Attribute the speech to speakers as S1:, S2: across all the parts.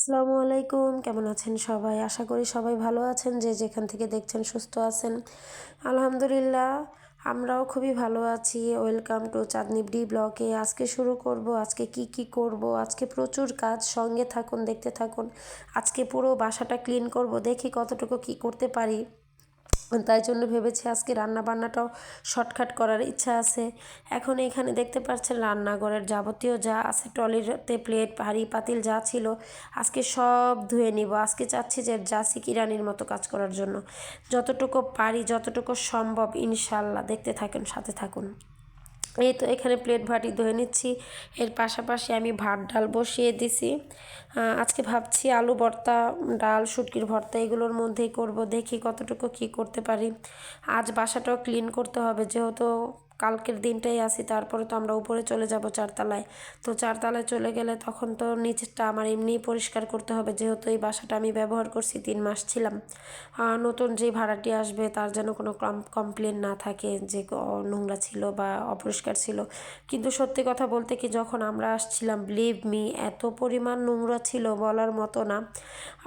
S1: আসসালামু আলাইকুম। কেমন আছেন সবাই? আশা করি সবাই ভালো আছেন। যে যেখান থেকে দেখছেন সুস্থ আছেন। আলহামদুলিল্লাহ, আমরাও খুবই ভালো আছি। ওয়েলকাম টু চাঁদনি ডি ব্লকে আজকে শুরু করব। আজকে কি কি করব? আজকে প্রচুর কাজ। সঙ্গে থাকুন, দেখতে থাকুন। আজকে পুরো বাসাটা ক্লিন করব। দেখি কতটুকু কি করতে পারি। তাই জন্য ভেবেছি আজকে রান্না বান্নাটাও শর্টকাট করার ইচ্ছা আছে। এখন এখানে দেখতে পাচ্ছেন রান্নাঘরের যাবতীয় যা আছে টলিতে প্লেট হাঁড়ি পাতিল যা ছিল, আজকে সব ধুয়ে নিব। আজকে চাচ্ছি যে জাসি কিরানির মতো কাজ করার জন্য। যতটুকু পারি, যতটুকু সম্ভব, ইনশাল্লাহ। দেখতে থাকেন, সাথে থাকুন। এই তো এখানে প্লেট ভাটি ধুয়ে নিচ্ছি। এর পাশাপাশি আমি ভাত, ডাল বসিয়ে দিছি। আজকে ভাবছি আলু ভর্তা, ডাল, শুটকির ভর্তা এগুলোর মধ্যেই করব, দেখি কতটুকু কি করতে পারি। আজ বাসাটাও ক্লিন করতে হবে, যেহেতু কালকের দিনটাই আসি তারপরে তো আমরা উপরে চলে যাব চারতলায়। তো চারতলায় চলে গেলে তখন তো নিচেরটা আমার এমনিই পরিষ্কার করতে হবে, যেহেতু এই বাসাটা আমি ব্যবহার করছি তিন মাস ছিলাম। নতুন যে ভাড়াটি আসবে তার যেন কোনো কমপ্লেন না থাকে যে নোংরা ছিল বা অপরিষ্কার ছিল। কিন্তু সত্যি কথা বলতে কি, যখন আমরা আসছিলাম লিভ মি এত পরিমাণ নোংরা ছিল বলার মতো না।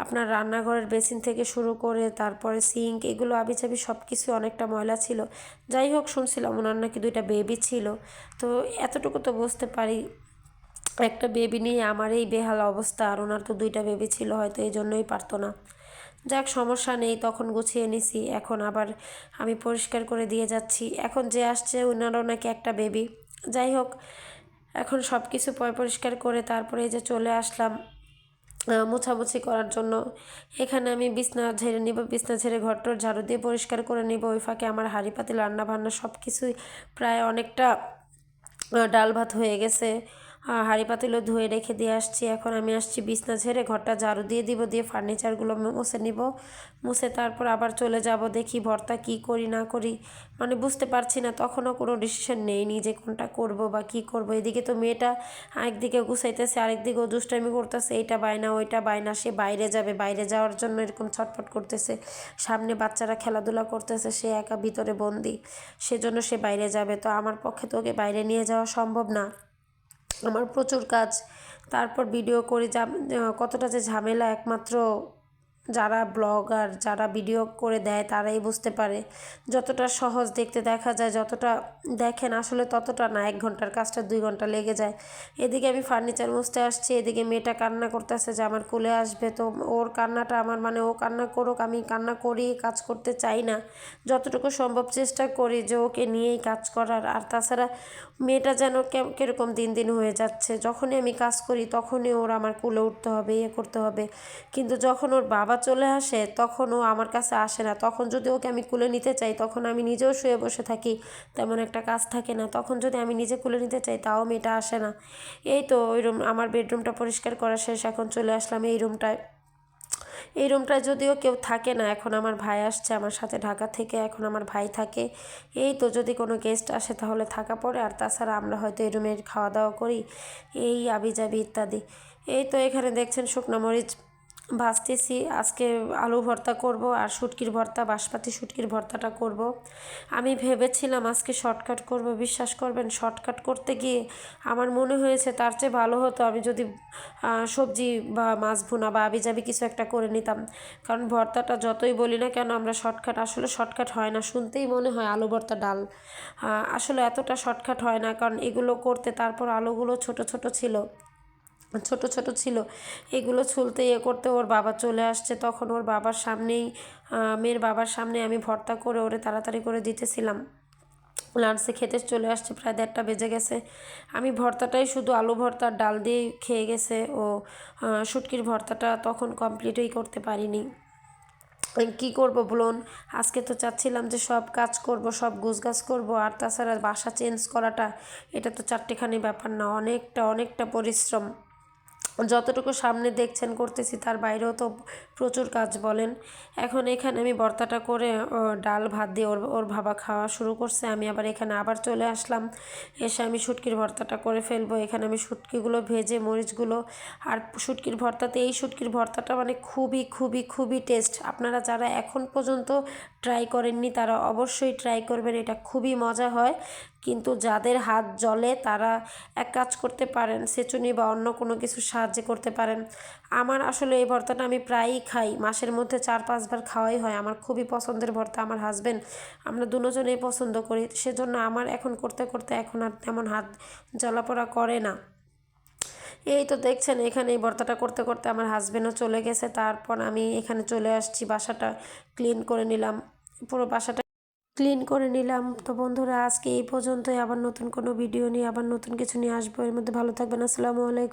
S1: আপনার রান্নাঘরের বেসিন থেকে শুরু করে তারপরে সিঙ্ক এগুলো আবিচাবি সব কিছু অনেকটা ময়লা ছিল। যাই হোক, শুনছিলাম ওনার নাকি দুইটা বেবি ছিল। তো এতটুকু তো বুঝতে পারি। একটা বেবি নিয়ে আমার এই বেহাল অবস্থা, আর ওনার তো দুইটা বেবি ছিল, হয়তো এই জন্যই পারতো না। যাক, সমস্যা নেই, তখন গুছিয়ে নিছি। এখন আবার আমি পরিষ্কার করে দিয়ে যাচ্ছি। এখন যে আসছে ওনারও নাকি একটা বেবি যাই হোক, এখন সব কিছু পরিষ্কার করে তারপরে এই যে চলে আসলাম। মোছামুছি করার জন্য। এখানে আমি বিছনা ঝেড়ে নিব, বিছনা ঝেড়ে ঘরটর ঝাড়ু দিয়ে পরিষ্কার করে নিব। ওই ফাঁকে আমার হাঁড়ি পাতি রান্না বান্না সব কিছুই প্রায় অনেকটা ডাল ভাত হয়ে গেছে। হাঁড়ি পাতিলও ধুয়ে রেখে দিয়ে আসছি। এখন আমি আসছি বিছনা ঝেড়ে, ঘরটা ঝাড়ু দিয়ে দিব, দিয়ে ফার্নিচারগুলো মুছে নিব। মুছে তারপর আবার চলে যাব, দেখি ভর্তা কি করি, না করি। মানে বুঝতে পারছি না, তখনও কোনো ডিসিশন নেইনি যে কোনটা করব বা কি করব। এদিকে তো মেয়েটা একদিকে গুছাইতেছে, আরেকদিকে ও দুষ্টামি করতেছে। এইটা বায়না, ওইটা বায়না, সে বাইরে যাবে। বাইরে যাওয়ার জন্য এরকম ছটফট করতেছে। সামনে বাচ্চারা খেলাধুলা করতেছে, সে একা ভিতরে বন্দি। সেজন্য সে বাইরে যাবে। তো আমার পক্ষে তো ওকে বাইরে নিয়ে যাওয়া সম্ভব না। আমার প্রচুর কাজ। তারপর ভিডিও করে যা কতটা যে ঝামেলা একমাত্র যারা ব্লগার, যারা ভিডিও করে দেয়, তারাই বুঝতে পারে। যতটা সহজ দেখতে দেখা যায়, যতটা দেখেন, আসলে ততটা না, এক ঘণ্টার কাজটা দুই ঘণ্টা লেগে যায়। এদিকে আমি ফার্নিচার মুছতে আসছি, এদিকে মেয়েটা কান্না করতেছে যে, আমার কোলে আসবে তো, ওর কান্নাটা আমার মানে ও কান্না করুক, আমি কান্না করি, কাজ করতে চাই না। যতটুকু সম্ভব চেষ্টা করি যে, ওকে নিয়েই কাজ করার। আর তাছাড়া মেয়েটা যেন কীরকম দিন দিন হয়ে যাচ্ছে, যখনই আমি কাজ করি, তখনই ওর আমার কুলে উঠতে হবে ইয়ে করতে হবে। কিন্তু যখন ওর বাবা চলে আসে তখন ও আমার কাছে আসে না। তখন যদি ওকে আমি কুলে নিতে চাই, তখন আমি নিজেও শুয়ে বসে থাকি। তেমন একটা কাজ থাকে না। তখন যদি আমি নিজে কুলে নিতে চাই, তাও মেয়েটা আসে না। এই তো ওই রুম, আমার বেডরুমটা পরিষ্কার করা শেষ। এখন চলে আসলাম এই রুমটায়। এই রুমটায় যদিও কেউ থাকে না, এখন আমার ভাই আসছে আমার সাথে ঢাকা থেকে, এখন আমার ভাই থাকে। এই তো যদি কোনো গেস্ট আসে, তাহলে থাকা পড়ে। আর তাছাড়া আমরা হয়তো এই রুমে খাওয়া দাওয়া করি। এই আবি যাবি ইত্যাদি। এই তো এখানে দেখছেন শুকনো মরিচ ভাজতেছি, আজকে আলু ভর্তা করব আর শুটকির ভর্তা বাসপাতি শুটকির ভর্তাটা করব। আমি ভেবেছিলাম আজকে শর্টকাট করব, বিশ্বাস করবেন, শর্টকাট করতে গিয়ে আমার মনে হয়েছে তার চেয়ে ভালো হতো আমি যদি সবজি বা মাছ ভুনা বা আবিজাবি কিছু একটা করে নিতাম। কারণ ভর্তাটা যতই বলি না কেন আমরা শর্টকাট, আসলে শর্টকাট হয় না, শুনতেই মনে হয় আলু ভর্তা ডাল। আসলে এতটা শর্টকাট হয় না কারণ এগুলো করতে তারপর আলুগুলো ছোট ছোট ছিল। ছোট ছোট ছিল। এগুলো ছুলতে ইয়ে করতে ওর বাবা চলে আসছে। তখন ওর বাবার সামনেই মেয়ের বাবার সামনে আমি ভর্তা করে ওরে তাড়াতাড়ি করে দিতেছিলাম। লাঞ্চে খেতে চলে আসছে, প্রায় দেড়টা বেজে গেছে। আমি ভর্তাটাই শুধু আলু ভর্তা ডাল দিয়েই খেয়ে গেছে। ও শুটকির ভর্তাটা তখন কমপ্লিটই করতে পারিনি। কি করব বলুন? আজকে তো চাচ্ছিলাম যে সব কাজ করব, সব গুছগাছ করব। আর তাছাড়া বাসা চেঞ্জ করাটা, এটা তো চারটেখানি ব্যাপার না, অনেকটা অনেকটা পরিশ্রম। যতটুকু সামনে দেখছেন, করতেছি, তার বাইরেও তো প্রচুর কাজ বলেন। এখন এখানে আমি বর্তাটা করে ডাল ভাত দিয়ে ওর ওর ভাবা খাওয়া শুরু করছে। আমি আবার এখানে আবার চলে আসলাম। এসে আমি শুটকির ভর্তাটা করে ফেলব। এখানে আমি শুটকিগুলো ভেজে, মরিচগুলো আর শুটকির ভর্তাতে এই শুটকির ভর্তাটা মানে খুবই খুবই খুবই টেস্ট আপনারা যারা এখন পর্যন্ত ট্রাই করেননি, তারা অবশ্যই ট্রাই করবেন। এটা খুবই মজা হয়। কিন্তু যাদের হাত জলে তারা এক কাজ করতে পারেন, সেচুনি বা অন্য কোনো কিছু সাহায্যে করতে পারেন। আমার আসলে এই ভর্তাটা আমি প্রায়ই খাই। মাসের মধ্যে চার পাঁচবার খাওয়াই হয়। আমার খুবই পছন্দের ভর্তা আমার হাজবেন্ড আমরা দুজনেই পছন্দ করি। সেজন্য আমার এখন করতে করতে এখন আর তেমন হাত জ্বলাপোড়া করে না। এই তো দেখছেন এখানে এই ভর্তাটা করতে করতে আমার হাজবেন্ডও চলে গেছে। তারপর আমি এখানে চলে আসছি। বাসাটা ক্লিন করে নিলাম। পুরো বাসাটা ক্লিন করে নিলাম। তো বন্ধুরা, আজকে এই পর্যন্তই। আবার নতুন কোনো ভিডিও নিয়ে, আবার নতুন কিছু নিয়ে আসব। এর মধ্যে ভালো থাকবেন। আসসালামু আলাইকুম।